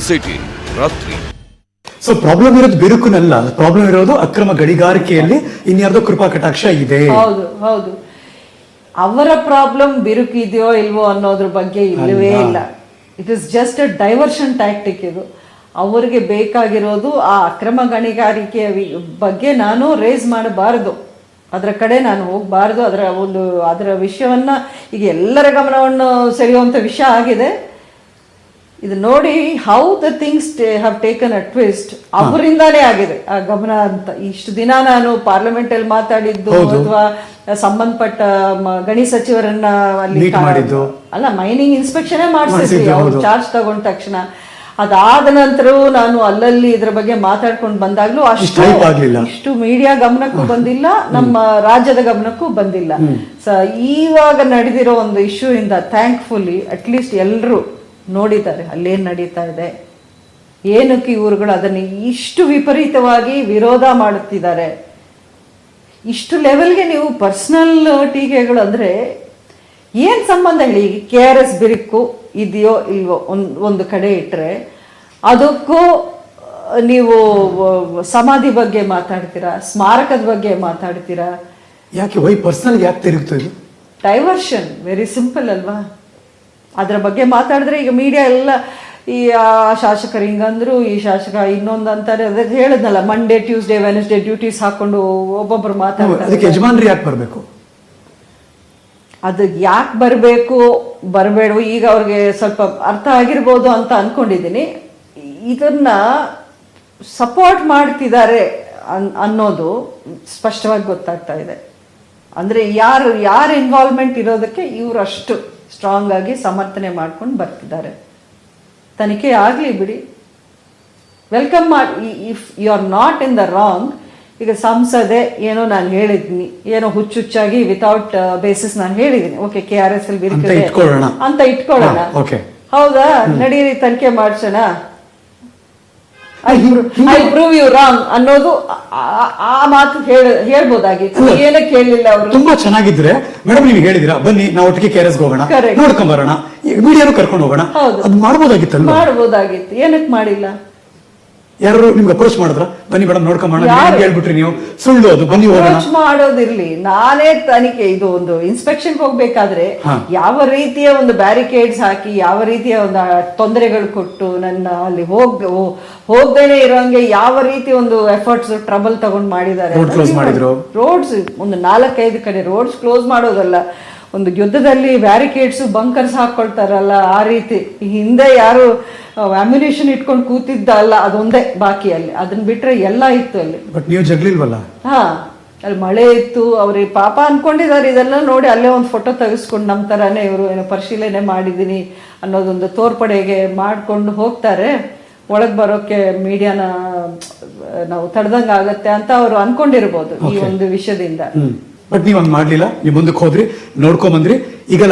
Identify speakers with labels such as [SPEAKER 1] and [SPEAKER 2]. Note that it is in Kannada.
[SPEAKER 1] ಸಿಟಿ ರಾತ್ರಿ.
[SPEAKER 2] ಸೊ ಪ್ರಾಬ್ಲಮ್ ಇರೋದು ಬಿರುಕುನಲ್ಲ. ಪ್ರಾಬ್ಲಮ್ ಇರೋದು ಅಕ್ರಮ ಗಣಿಗಾರಿಕೆಯಲ್ಲಿ ಇನ್ಯಾರ್ದೋ ಕೃಪಾ ಕಟಾಕ್ಷ ಇದೆ.
[SPEAKER 3] ಹೌದು ಹೌದು. ಅವರ ಪ್ರಾಬ್ಲಮ್ ಬಿರುಕು ಇದೆಯೋ ಇಲ್ವೋ ಅನ್ನೋದ್ರ ಬಗ್ಗೆ ಇಲ್ಲವೇ ಇಲ್ಲ. It is just a diversion tactic ಇದು. ಅವರಿಗೆ ಬೇಕಾಗಿರೋದು ಆ ಅಕ್ರಮ ಗಣಿಗಾರಿಕೆಯ ವಿ- ಬಗ್ಗೆ ನಾನು ರೇಸ್ ಮಾಡಬಾರದು. ಅದರ ಕಡೆ ನಾನು ಹೋಗಬಾರ್ದು. ಅದರ ಒಂದು ಅದರ ವಿಷಯವನ್ನ ಈಗ ಎಲ್ಲರ ಗಮನವನ್ನು ಸೆಳೆಯುವಂಥ ವಿಷಯ ಆಗಿದೆ. ಇದು ನೋಡಿ how the things have taken a twist ಅವರಿಂದಾನೇ ಆಗಿದೆ. ಆ ಗಮನ ಅಂತ. ಇಷ್ಟು ದಿನ ನಾನು ಪಾರ್ಲಿಮೆಂಟ್ ಅಲ್ಲಿ ಮಾತಾಡಿದ್ದು ಅಥವಾ ಸಂಬಂಧಪಟ್ಟ ಗಣಿ ಸಚಿವರನ್ನ ಅಲ್ಲಿ. ಅಲ್ಲ ಮೈನಿಂಗ್ ಇನ್ಸ್ಪೆಕ್ಷನ್ ಮಾಡಿಸಿದ್ವಿ. ಅವ್ರು ಚಾರ್ಜ್ ತಗೊಂಡ ತಕ್ಷಣ. ಅದಾದ ನಂತರವೂ ನಾನು ಅಲ್ಲಲ್ಲಿ ಇದ್ರ ಬಗ್ಗೆ ಮಾತಾಡ್ಕೊಂಡು ಬಂದಾಗ್ಲೂ ಅಷ್ಟು. ಇಷ್ಟು ಮೀಡಿಯಾ ಗಮನಕ್ಕೂ ಬಂದಿಲ್ಲ. ನಮ್ಮ ರಾಜ್ಯದ ಗಮನಕ್ಕೂ ಬಂದಿಲ್ಲ. ಸ ಇವಾಗ ನಡೆದಿರೋ ಒಂದು ಇಶ್ಯೂ ಇಂದ ಥ್ಯಾಂಕ್ಫುಲಿ ಅಟ್ಲೀಸ್ಟ್ ಎಲ್ಲರೂ ನೋಡಿದ್ದಾರೆ ಅಲ್ಲೇನು ನಡೀತಾ ಇದೆ? ಏನಕ್ಕೆ ಇವರುಗಳು ಅದನ್ನು ಇಷ್ಟು ವಿಪರೀತವಾಗಿ ವಿರೋಧ ಮಾಡುತ್ತಿದ್ದಾರೆ? ಇಷ್ಟು ಲೆವೆಲ್ಗೆ ನೀವು ಪರ್ಸ್ನಲ್ ಟೀಕೆಗಳು ಅಂದ್ರೆ ಏನ್ ಸಂಬಂಧ ಹೇಳಿ? ಕೆ ಆರ್ ಎಸ್ ಬಿರುಕು ಇದೆಯೋ ಇಲ್ವೋ ಒಂದು ಒಂದು ಕಡೆ ಇಟ್ಟರೆ ಅದಕ್ಕೂ ನೀವು ಸಮಾಧಿ ಬಗ್ಗೆ ಮಾತಾಡ್ತೀರಾ? ಸ್ಮಾರಕದ ಬಗ್ಗೆ ಮಾತಾಡ್ತೀರಾ?
[SPEAKER 2] ಯಾಕೆ ವೈ ಪರ್ಸನಲ್ ಯಾಕೆ ತಿರುಗ್ತು ಇದು?
[SPEAKER 3] ಡೈವರ್ಷನ್ ವೆರಿ ಸಿಂಪಲ್ ಅಲ್ವಾ? ಅದರ ಬಗ್ಗೆ ಮಾತಾಡಿದ್ರೆ ಈಗ ಮೀಡಿಯಾ ಎಲ್ಲ ಈ ಆ ಶಾಸಕರು ಹಿಂಗಂದ್ರು ಈ ಶಾಸಕ ಇನ್ನೊಂದು ಅಂತಾರೆ. ಅದಕ್ಕೆ ಹೇಳಿದ್ನಲ್ಲ ಮಂಡೇ ಟ್ಯೂಸ್ಡೇ ವೆನಸ್ಡೇ ಡ್ಯೂಟೀಸ್ ಹಾಕೊಂಡು ಒಬ್ಬೊಬ್ರು ಮಾತಾಡ್ತಾರೆ.
[SPEAKER 2] ಅದಕ್ಕೆ ಯಜಮಾನ್ರು ಯಾಕೆ ಬರಬೇಕು?
[SPEAKER 3] ಅದು ಯಾಕೆ ಬರಬೇಕು ಬರಬೇಡ ಈಗ ಅವ್ರಿಗೆ ಸ್ವಲ್ಪ ಅರ್ಥ ಆಗಿರ್ಬೋದು ಅಂತ ಅನ್ಕೊಂಡಿದ್ದೀನಿ. ಇದನ್ನ ಸಪೋರ್ಟ್ ಮಾಡ್ತಿದ್ದಾರೆ ಅನ್ ಅನ್ನೋದು ಸ್ಪಷ್ಟವಾಗಿ ಗೊತ್ತಾಗ್ತಾ ಇದೆ. ಅಂದರೆ ಯಾರು ಯಾರು ಇನ್ವಾಲ್ವ್ಮೆಂಟ್ ಇರೋದಕ್ಕೆ ಇವರು ಅಷ್ಟು ಸ್ಟ್ರಾಂಗ್ ಆಗಿ ಸಮರ್ಥನೆ ಮಾಡ್ಕೊಂಡು ಬರ್ತಿದ್ದಾರೆ. ತನಿಖೆ ಆಗಲಿ ಬಿಡಿ. ವೆಲ್ಕಮ್ ಮಾಡಿ if you are not in the wrong ಈಗ ಸಂಸದೆ ಏನೋ ನಾನು ಹೇಳಿದ್ನಿ ಏನೋ ಹುಚ್ಚುಚ್ಚಾಗಿ ವಿತೌಟ್ ಬೇಸಿಸ್ ನಾನು ಹೇಳಿದ್ದೀನಿ okay K R S L
[SPEAKER 2] ಅಂತ ಇಟ್ಕೊಳ್ಳೋಣ.
[SPEAKER 3] ಹೌದಾ? ನಡೀರಿ ತನಿಖೆ ಮಾಡ್ಸೋಣ. ಐ ಪ್ರೂವ್ ಯು ರಾಂಗ್ ಅನ್ನೋದು ಆ- ಮಾತು ಹೇಳ ಹೇಳ್ಬೋದಾಗಿತ್ತು ಏನಕ್ಕೆ ಹೇಳಿಲ್ಲ ಅವರು?
[SPEAKER 2] ತುಂಬಾ ಚೆನ್ನಾಗಿದ್ರೆ ಮೇಡಮ್ ನೀವು ಹೇಳಿದಿರಾ ಬನ್ನಿ ನಾವು ಒಟ್ಟಿಗೆ ಕೆ ಹೋಗೋಣ. ನೋಡ್ಕೊಂಡ್ ಬರೋಣ ಮೀಡಿಯಾನು ಕರ್ಕೊಂಡು ಹೋಗೋಣ. ಅದು ಮಾಡ್ಬೋದಾಗಿತ್ತು
[SPEAKER 3] ಮಾಡ್ಬೋದಾಗಿತ್ತು. ಏನಕ್ಕೆ ಮಾಡಿಲ್ಲ?
[SPEAKER 2] ಯಾರು ನಿಮ್ಗೆ ಅಪ್ರೋಚ್ ಮಾಡಿದ್ರ? ಬನ್ನಿ ಮೇಡಮ್ ನೋಡ್ಕೊಂಡ್? ಹೇಳ್ಬಿಟ್ರಿ ನೀವು. ಸುಳ್ಳು ಅದು ಬನ್ನಿ ಹೋಗೋಣ.
[SPEAKER 3] ಅಪ್ರೋಚ್ ಮಾಡೋದಿರ್ಲಿ. ನಾನೇ ತನಿಖೆ ಇದು ಒಂದು ಇನ್ಸ್ಪೆಕ್ಷನ್ ಹೋಗ್ಬೇಕಾದ್ರೆ ಯಾವ ರೀತಿಯ ಒಂದು ಬ್ಯಾರಿಕೇಡ್ಸ್ ಹಾಕಿ ಯಾವ ರೀತಿಯ ಒಂದು ತೊಂದರೆಗಳು ಕೊಟ್ಟು ನನ್ನ ಅಲ್ಲಿ ಹೋಗ್ ಹೋಗ್ದೇನೆ ಇರೋಂಗೆ ಯಾವ ರೀತಿ ಒಂದು ಎಫರ್ಟ್ಸ್ ಟ್ರಬಲ್ ತಗೊಂಡ್ ಮಾಡಿದ್ದಾರೆ
[SPEAKER 2] ಮಾಡಿದ್ರು.
[SPEAKER 3] ರೋಡ್ಸ್ ಒಂದು ನಾಲ್ಕೈದು ಕಡೆ ರೋಡ್ಸ್ ಕ್ಲೋಸ್ ಮಾಡೋದಲ್ಲ. ಒಂದು ಯುದ್ಧದಲ್ಲಿ ಬ್ಯಾರಿಕೇಡ್ಸ್ ಬಂಕರ್ಸ್ ಹಾಕೊಳ್ತಾರಲ್ಲ ಆ ರೀತಿ. ಹಿಂದೆ ಯಾರು ಅಮ್ಯುನೇಷನ್ ಇಟ್ಕೊಂಡು ಕೂತಿದ್ದ ಅಲ್ಲ ಅದೊಂದೇ ಬಾಕಿ ಅಲ್ಲಿ. ಅದನ್ನ ಬಿಟ್ರೆ ಎಲ್ಲ ಇತ್ತು ಅಲ್ಲಿ.
[SPEAKER 2] ಬಟ್ ನೀವು ಜಗ್ಲಿಲ್ವಲ್ಲ?
[SPEAKER 3] ಹಾ ಅಲ್ಲಿ ಮಳೆ ಇತ್ತು ಅವ್ರಿಗೆ ಪಾಪ ಅನ್ಕೊಂಡಿದ್ದಾರೆ. ಇದೆಲ್ಲ ನೋಡಿ ಅಲ್ಲೇ ಒಂದು ಫೋಟೋ ತೆಗೆಸ್ಕೊಂಡು ನಮ್ಮ ಥರನೇ ಇವರು ಏನೋ ಪರಿಶೀಲನೆ ಮಾಡಿದ್ದೀನಿ ಅನ್ನೋದೊಂದು ತೋರ್ಪಡೆಗೆ ಮಾಡ್ಕೊಂಡು ಹೋಗ್ತಾರೆ. ಒಳಗೆ ಬರೋಕ್ಕೆ ಮೀಡಿಯಾನ ನಾವು ತಡೆದಂಗೆ ಆಗತ್ತೆ ಅಂತ ಅವರು ಅನ್ಕೊಂಡಿರ್ಬೋದು ಈ ಒಂದು ವಿಷಯದಿಂದ.
[SPEAKER 2] ಬಟ್ ನೀವು ಹಂಗ್ ಮಾಡ್ಲಿಲ್ಲ ನೀವು ಮುಂದಕ್ಕೆ ಹೋದ್ರಿ ನೋಡ್ಕೊಂಡ್ ಬಂದ್ರಿ ಈಗ